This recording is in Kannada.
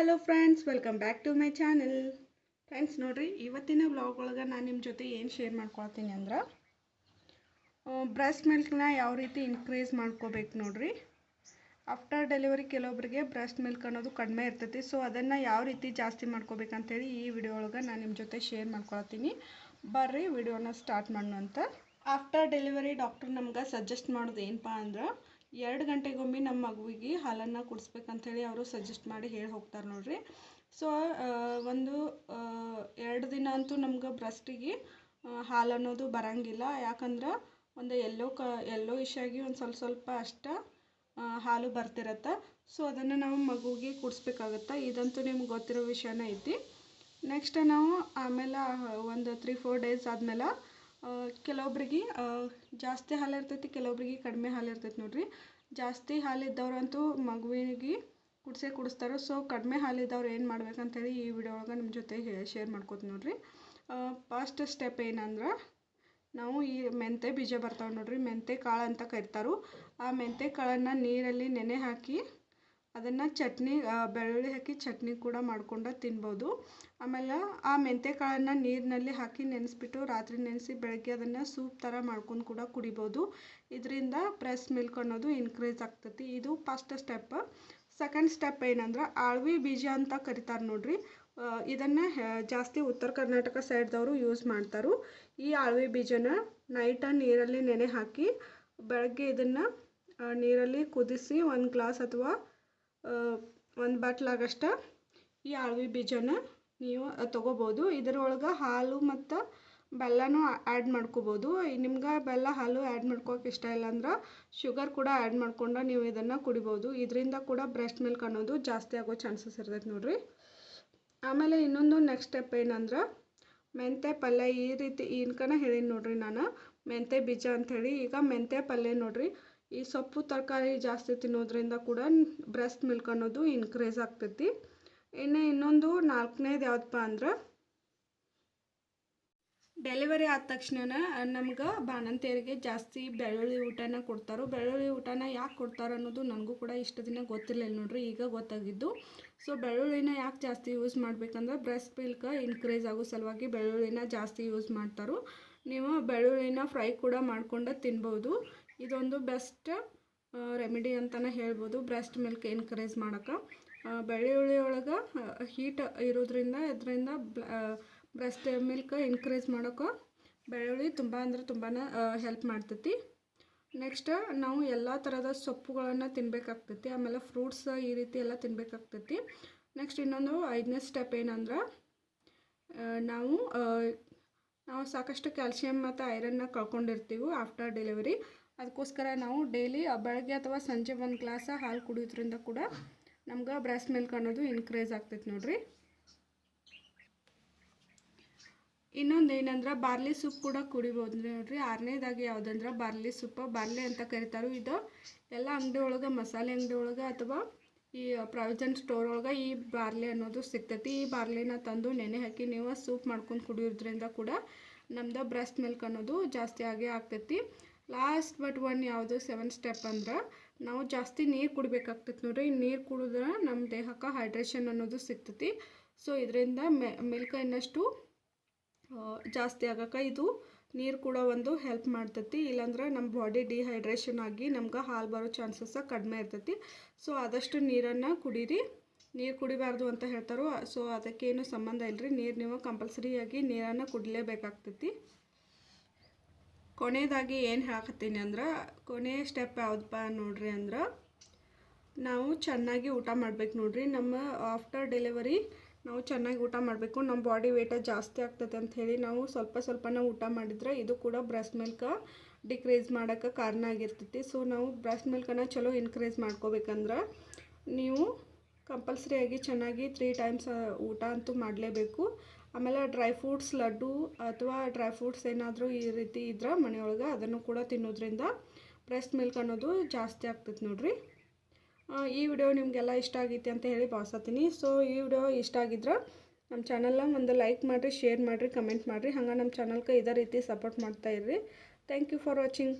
Hello friends welcome back to my channel friends, ನೋಡಿರಿ, ಇವತ್ತಿನ ಬ್ಲಾಗ್ ಒಳಗೆ ನಾನು ನಿಮ್ಮ ಜೊತೆ ಏನು ಶೇರ್ ಮಾಡ್ಕೊಳ್ತೀನಿ ಅಂದ್ರೆ ಬ್ರೆಸ್ಟ್ ಮಿಲ್ಕ್ನ ಯಾವ ರೀತಿ ಇನ್ಕ್ರೀಸ್ ಮಾಡ್ಕೋಬೇಕು ನೋಡಿರಿ. ಆಫ್ಟರ್ ಡೆಲಿವರಿ ಕೆಲವೊಬ್ಬರಿಗೆ ಬ್ರೆಸ್ಟ್ ಮಿಲ್ಕ್ ಅನ್ನೋದು ಕಡಿಮೆ ಇರ್ತೈತಿ ಸೊ ಅದನ್ನು ಯಾವ ರೀತಿ ಜಾಸ್ತಿ ಮಾಡ್ಕೋಬೇಕಂತೇಳಿ ಈ ವಿಡಿಯೋ ಒಳಗೆ ನಾನು ನಿಮ್ಮ ಜೊತೆ ಶೇರ್ ಮಾಡ್ಕೊಳ್ತೀನಿ. ಬರ್ರಿ ವಿಡಿಯೋನ ಸ್ಟಾರ್ಟ್ ಮಾಡೋಣ ಅಂತ ಆಫ್ಟರ್ ಡೆಲಿವರಿ ಡಾಕ್ಟರ್ ನಮ್ಗೆ ಸಜೆಸ್ಟ್ ಮಾಡೋದು ಏನಪ್ಪ ಅಂದ್ರೆ ಎರಡು ಗಂಟೆಗೊಮ್ಮೆ ನಮ್ಮ ಮಗುವಿಗೆ ಹಾಲನ್ನು ಕುಡಿಸ್ಬೇಕಂತೇಳಿ ಅವರು ಸಜೆಸ್ಟ್ ಮಾಡಿ ಹೇಳಿ ಹೋಗ್ತಾರೆ ನೋಡಿರಿ. ಸೊ ಒಂದು ಎರಡು ದಿನ ಅಂತೂ ನಮ್ಗೆ ಬ್ರೆಸ್ಟಿಗೆ ಹಾಲು ಅನ್ನೋದು ಬರಂಗಿಲ್ಲ. ಯಾಕಂದ್ರೆ ಒಂದು ಎಲ್ಲೋ ಕ ಎಲ್ಲೋ ಆಗಿ ಒಂದು ಸ್ವಲ್ಪ ಸ್ವಲ್ಪ ಅಷ್ಟ ಹಾಲು ಬರ್ತಿರತ್ತೆ. ಸೊ ಅದನ್ನು ನಾವು ಮಗುವಿಗೆ ಕುಡಿಸ್ಬೇಕಾಗತ್ತೆ? ಇದಂತೂ ನಿಮ್ಗೆ ಗೊತ್ತಿರೋ ವಿಷಯನೇ ಐತಿ. ನೆಕ್ಸ್ಟ್ ನಾವು ಆಮೇಲೆ ಒಂದು ತ್ರೀ ಫೋರ್ ಡೇಸ್ ಆದಮೇಲೆ ಕೆಲವೊಬ್ರಿಗೆ ಆ, ಜಾಸ್ತಿ ಹಾಲು ಇರ್ತೈತಿ ಕೆಲವೊಬ್ರಿಗೆ ಕಡಿಮೆ ಹಾಲು ಇರ್ತೈತಿ ನೋಡಿರಿ. ಜಾಸ್ತಿ ಹಾಲಿದ್ದವ್ರಂತೂ ಮಗುವಿಗೆ ಕುಡಿಸೇ ಕುಡಿಸ್ತಾರೆ ಸೊ ಕಡಿಮೆ ಹಾಲಿದ್ದವ್ರು ಏನು ಮಾಡ್ಬೇಕಂತೇಳಿ ಈ ವಿಡಿಯೋ ಒಳಗೆ ನಿಮ್ಮ ಜೊತೆ ಶೇರ್ ಮಾಡ್ಕೋತೀನಿ ನೋಡಿರಿ. ಫಸ್ಟ್ ಸ್ಟೆಪ್ ಏನಂದ್ರೆ ನಾವು ಈ ಮೆಂತೆ ಬೀಜ ಬರ್ತಾವೆ ನೋಡಿರಿ. ಮೆಂತೆ ಕಾಳು ಅಂತ ಕರಿತಾರೆ. ಆ ಮೆಂತೆ ಕಾಳನ್ನು ನೀರಲ್ಲಿ ನೆನೆ ಹಾಕಿ ಅದನ್ನು ಚಟ್ನಿ ಬೆಳ್ಳುಳ್ಳಿ ಹಾಕಿ ಚಟ್ನಿ ಕೂಡ ಮಾಡ್ಕೊಂಡು ತಿನ್ಬೋದು. ಆಮೇಲೆ ಆ ಮೆಂತೆ ಕಾಳನ್ನು ನೀರಿನಲ್ಲಿ ಹಾಕಿ ನೆನೆಸ್ಬಿಟ್ಟು ರಾತ್ರಿ ನೆನೆಸಿ ಬೆಳಗ್ಗೆ ಅದನ್ನು ಸೂಪ್ ಥರ ಮಾಡ್ಕೊಂಡು ಕೂಡ ಕುಡಿಬೋದು. ಇದರಿಂದ ಪ್ರೆಸ್ ಮಿಲ್ಕ್ ಅನ್ನೋದು ಇನ್ಕ್ರೀಸ್ ಆಗ್ತೈತಿ. ಇದು ಫಸ್ಟ್ ಸ್ಟೆಪ್. ಸೆಕೆಂಡ್ ಸ್ಟೆಪ್ ಏನಂದ್ರೆ ಆಳ್ವಿ ಬೀಜ ಅಂತ ಕರಿತಾರೆ ನೋಡ್ರಿ. ಇದನ್ನು ಜಾಸ್ತಿ ಉತ್ತರ ಕರ್ನಾಟಕ ಸೈಡ್ದವರು ಯೂಸ್ ಮಾಡ್ತಾರೆ. ಈ ಆಳ್ವಿ ಬೀಜನ ನೈಟ ನೀರಲ್ಲಿ ನೆನೆ ಹಾಕಿ ಬೆಳಗ್ಗೆ ಇದನ್ನು ನೀರಲ್ಲಿ ಕುದಿಸಿ ಒಂದು ಗ್ಲಾಸ್ ಅಥವಾ ಒಂದು ಬಾಟ್ಲಾಗಷ್ಟು ಈ ಅಳ್ವಿ ಬೀಜನ ನೀವು ತೊಗೋಬೋದು. ಇದರೊಳಗೆ ಹಾಲು ಮತ್ತು ಬೆಲ್ಲನೂ ಆ್ಯಡ್ ಮಾಡ್ಕೋಬೋದು. ನಿಮ್ಗೆ ಬೆಲ್ಲ, ಹಾಲು ಆ್ಯಡ್ ಮಾಡ್ಕೋಕೆ ಇಷ್ಟ ಇಲ್ಲ ಅಂದ್ರೆ ಶುಗರ್ ಕೂಡ ಆ್ಯಡ್ ಮಾಡ್ಕೊಂಡು ನೀವು ಇದನ್ನು ಕುಡಿಬೋದು. ಇದರಿಂದ ಕೂಡ ಬ್ರೆಸ್ಟ್ ಮಿಲ್ಕ್ ಅನ್ನೋದು ಜಾಸ್ತಿ ಆಗೋ ಚಾನ್ಸಸ್ ಇರ್ತೈತೆ ನೋಡಿರಿ. ಆಮೇಲೆ ಇನ್ನೊಂದು ನೆಕ್ಸ್ಟ್ ಸ್ಟೆಪ್ ಏನಂದ್ರೆ ಮೆಂತೆ ಪಲ್ಯ ಈ ರೀತಿ ಇನ್ಕನ ಹೇಳೀನಿ ನೋಡಿರಿ ನಾನು. ಮೆಂತೆ ಬೀಜ ಅಂಥೇಳಿ ಈಗ ಮೆಂತೆ ಪಲ್ಯ ನೋಡ್ರಿ. ಈ ಸೊಪ್ಪು ತರಕಾರಿ ಜಾಸ್ತಿ ತಿನ್ನೋದ್ರಿಂದ ಕೂಡ ಬ್ರೆಸ್ಟ್ ಮಿಲ್ಕ್ ಅನ್ನೋದು ಇನ್ಕ್ರೀಸ್ ಆಗ್ತೈತಿ. ಇನ್ನು ಇನ್ನೊಂದು ನಾಲ್ಕನೇದು ಯಾವುದಪ್ಪ ಅಂದ್ರೆ ಡೆಲಿವರಿ ಆದ ತಕ್ಷಣ ನಮ್ಗೆ ಬಾಣಂತಿಯರಿಗೆ ಜಾಸ್ತಿ ಬೆಳ್ಳುಳ್ಳಿ ಊಟನ ಕೊಡ್ತಾರೆ. ಬೆಳ್ಳುಳ್ಳಿ ಊಟನ ಯಾಕೆ ಕೊಡ್ತಾರೆ ಅನ್ನೋದು ನನಗೂ ಕೂಡ ಇಷ್ಟು ದಿನ ಗೊತ್ತಿರಲಿಲ್ಲ ನೋಡ್ರಿ, ಈಗ ಗೊತ್ತಾಗಿದ್ದು. ಸೊ ಬೆಳ್ಳುಳ್ಳಿನ ಯಾಕೆ ಜಾಸ್ತಿ ಯೂಸ್ ಮಾಡ್ಬೇಕಂದ್ರೆ ಬ್ರೆಸ್ಟ್ ಮಿಲ್ಕ್ ಇನ್ಕ್ರೀಸ್ ಆಗೋ ಸಲುವಾಗಿ ಬೆಳ್ಳುಳ್ಳಿನ ಜಾಸ್ತಿ ಯೂಸ್ ಮಾಡ್ತಾರೆ. ನೀವು ಬೆಳ್ಳುಳ್ಳಿನ ಫ್ರೈ ಕೂಡ ಮಾಡ್ಕೊಂಡು ತಿನ್ಬೋದು. ಇದೊಂದು ಬೆಸ್ಟ್ ರೆಮಿಡಿ ಅಂತಲೇ ಹೇಳ್ಬೋದು. ಬ್ರೆಸ್ಟ್ ಮಿಲ್ಕ್ ಎನ್ಕರೇಜ್ ಮಾಡೋಕೆ. ಬೆಳ್ಳುಳ್ಳಿ ಒಳಗೆ ಹೀಟ್ ಇರೋದ್ರಿಂದ, ಇದರಿಂದ ಬ್ರೆಸ್ಟ್ ಮಿಲ್ಕ್ ಇನ್ಕ್ರೀಸ್ ಮಾಡೋಕೆ ಬೆಳ್ಳುಳ್ಳಿ ತುಂಬ ಅಂದರೆ ತುಂಬಾ ಹೆಲ್ಪ್ ಮಾಡ್ತೈತಿ. ನೆಕ್ಸ್ಟ್ ನಾವು ಎಲ್ಲ ಥರದ ಸೊಪ್ಪುಗಳನ್ನು ತಿನ್ಬೇಕಾಗ್ತೈತಿ. ಆಮೇಲೆ ಫ್ರೂಟ್ಸ್ ಈ ರೀತಿ ಎಲ್ಲ ತಿನ್ಬೇಕಾಗ್ತೈತಿ. ನೆಕ್ಸ್ಟ್ ಇನ್ನೊಂದು ಐದನೇ ಸ್ಟೆಪ್ ಏನಂದ್ರೆ ನಾವು ನಾವು ಸಾಕಷ್ಟು ಕ್ಯಾಲ್ಸಿಯಂ ಮತ್ತು ಐರನ್ನ ಕಳ್ಕೊಂಡಿರ್ತೀವಿ ಆಫ್ಟರ್ ಡೆಲಿವರಿ. ಅದಕ್ಕೋಸ್ಕರ ನಾವು ಡೈಲಿ ಬೆಳಗ್ಗೆ ಅಥವಾ ಸಂಜೆ ಒಂದು ಗ್ಲಾಸ ಹಾಲು ಕುಡಿಯೋದ್ರಿಂದ ಕೂಡ ನಮ್ಗೆ ಬ್ರೆಸ್ಟ್ ಮಿಲ್ಕ್ ಅನ್ನೋದು ಇನ್ಕ್ರೀಸ್ ಆಗ್ತೈತೆ ನೋಡ್ರಿ. ಇನ್ನೊಂದು ಏನಂದ್ರೆ ಬಾರ್ಲಿ ಸೂಪ್ ಕೂಡ ಕುಡಿಬೋದು ನೋಡ್ರಿ. ಆರನೇದಾಗಿ ಯಾವುದಂದ್ರೆ ಬಾರ್ಲಿ ಸೂಪ್, ಬಾರ್ಲಿ ಅಂತ ಕರಿತಾರೆ. ಇದು ಎಲ್ಲ ಅಂಗಡಿ ಒಳಗೆ, ಮಸಾಲೆ ಅಂಗಡಿ ಒಳಗೆ ಅಥವಾ ಈ ಪ್ರಾವಿಜನ್ ಸ್ಟೋರ್ ಒಳಗೆ ಈ ಬಾರ್ಲಿ ಅನ್ನೋದು ಸಿಗ್ತೈತಿ. ಈ ಬಾರ್ಲಿನ ತಂದು ನೆನೆ ಹಾಕಿ ನೀವು ಸೂಪ್ ಮಾಡ್ಕೊಂಡು ಕುಡಿಯೋದ್ರಿಂದ ಕೂಡ ನಮ್ದು ಬ್ರೆಸ್ಟ್ ಮಿಲ್ಕ್ ಅನ್ನೋದು ಜಾಸ್ತಿ ಆಗೇ ಆಗ್ತೈತಿ. ಲಾಸ್ಟ್ ಬಟ್ ಒನ್ ಯಾವುದು ಸೆವೆನ್ ಸ್ಟೆಪ್ ಅಂದ್ರೆ ನಾವು ಜಾಸ್ತಿ ನೀರು ಕುಡಬೇಕಾಗ್ತೈತಿ ನೋಡ್ರಿ. ನೀರು ಕುಡಿದ್ರೆ ನಮ್ಮ ದೇಹಕ್ಕೆ ಹೈಡ್ರೇಷನ್ ಅನ್ನೋದು ಸಿಗ್ತೈತಿ. ಸೊ ಇದರಿಂದ ಮಿಲ್ಕ್ ಇನ್ನಷ್ಟು ಜಾಸ್ತಿ ಆಗಕ್ಕೆ ಇದು ನೀರು ಕೂಡ ಒಂದು ಹೆಲ್ಪ್ ಮಾಡ್ತೈತಿ. ಇಲ್ಲಾಂದ್ರೆ ನಮ್ಮ ಬಾಡಿ ಡಿಹೈಡ್ರೇಷನ್ ಆಗಿ ನಮ್ಗೆ ಹಾಲು ಬರೋ ಚಾನ್ಸಸ್ ಕಡಿಮೆ ಇರ್ತೈತಿ. ಸೊ ಆದಷ್ಟು ನೀರನ್ನು ಕುಡೀರಿ. ನೀರು ಕುಡಿಬಾರ್ದು ಅಂತ ಹೇಳ್ತಾರೋ ಸೊ ಅದಕ್ಕೇನು ಸಂಬಂಧ ಇಲ್ಲರಿ ನೀರು ನೀವು ಕಂಪಲ್ಸರಿಯಾಗಿ ನೀರನ್ನು ಕುಡಿಲೇಬೇಕಾಗ್ತೈತಿ. ಕೊನೆಯದಾಗಿ ಏನು ಹೇಳಕತ್ತೀನಿ ಅಂದ್ರೆ ಕೊನೆಯ ಸ್ಟೆಪ್ ಯಾವುದಪ್ಪ ನೋಡ್ರಿ ಅಂದ್ರೆ, ನಾವು ಚೆನ್ನಾಗಿ ಊಟ ಮಾಡ್ಬೇಕು ನೋಡ್ರಿ. ನಮ್ಮ ಆಫ್ಟರ್ ಡೆಲಿವರಿ ನಾವು ಚೆನ್ನಾಗಿ ಊಟ ಮಾಡಬೇಕು. ನಮ್ಮ ಬಾಡಿ ವೇಟ ಜಾಸ್ತಿ ಆಗ್ತದೆ ಹೇಳಿ ನಾವು ಸ್ವಲ್ಪ ಸ್ವಲ್ಪನ ಊಟ ಮಾಡಿದರೆ ಇದು ಕೂಡ ಬ್ರೆಸ್ಟ್ ಮಿಲ್ಕ್ ಡಿಕ್ರೀಸ್ ಮಾಡೋಕ್ಕೆ ಕಾರಣ ಆಗಿರ್ತೈತಿ. ಸೊ ನಾವು ಬ್ರೆಸ್ಟ್ ಮಿಲ್ಕನ್ನು ಚಲೋ ಇನ್ಕ್ರೀಸ್ ಮಾಡ್ಕೋಬೇಕಂದ್ರೆ ನೀವು ಕಂಪಲ್ಸರಿಯಾಗಿ ಚೆನ್ನಾಗಿ ತ್ರೀ ಟೈಮ್ಸ್ ಊಟ ಅಂತೂ ಮಾಡಲೇಬೇಕು. ಆಮೇಲೆ ಡ್ರೈ ಫ್ರೂಟ್ಸ್ ಲಡ್ಡು ಅಥವಾ ಡ್ರೈ ಫ್ರೂಟ್ಸ್ ಏನಾದರೂ ಈ ರೀತಿ ಇದ್ರೆ ಮನೆಯೊಳಗೆ ಅದನ್ನು ಕೂಡ ತಿನ್ನೋದ್ರಿಂದ ಬ್ರೆಸ್ಟ್ ಮಿಲ್ಕ್ ಅನ್ನೋದು ಜಾಸ್ತಿ ಆಗ್ತೈತೆ ನೋಡ್ರಿ. ಈ ವಿಡಿಯೋ ನಿಮಗೆಲ್ಲ ಇಷ್ಟ ಆಗೈತಿ ಅಂತ ಹೇಳಿ ಭಾವಿಸತ್ತೀನಿ ಸೊ ಈ ವಿಡಿಯೋ ಇಷ್ಟ ಆಗಿದ್ರೆ ನಮ್ಮ ಚಾನಲ್ನ ಒಂದು ಲೈಕ್ ಮಾಡಿರಿ ಶೇರ್ ಮಾಡಿರಿ ಕಮೆಂಟ್ ಮಾಡಿರಿ. ಹಂಗೆ ನಮ್ಮ ಚಾನಲ್ಗೆ ಇದೇ ರೀತಿ ಸಪೋರ್ಟ್ ಮಾಡ್ತಾ ಇರ್ರಿ. Thank you for watching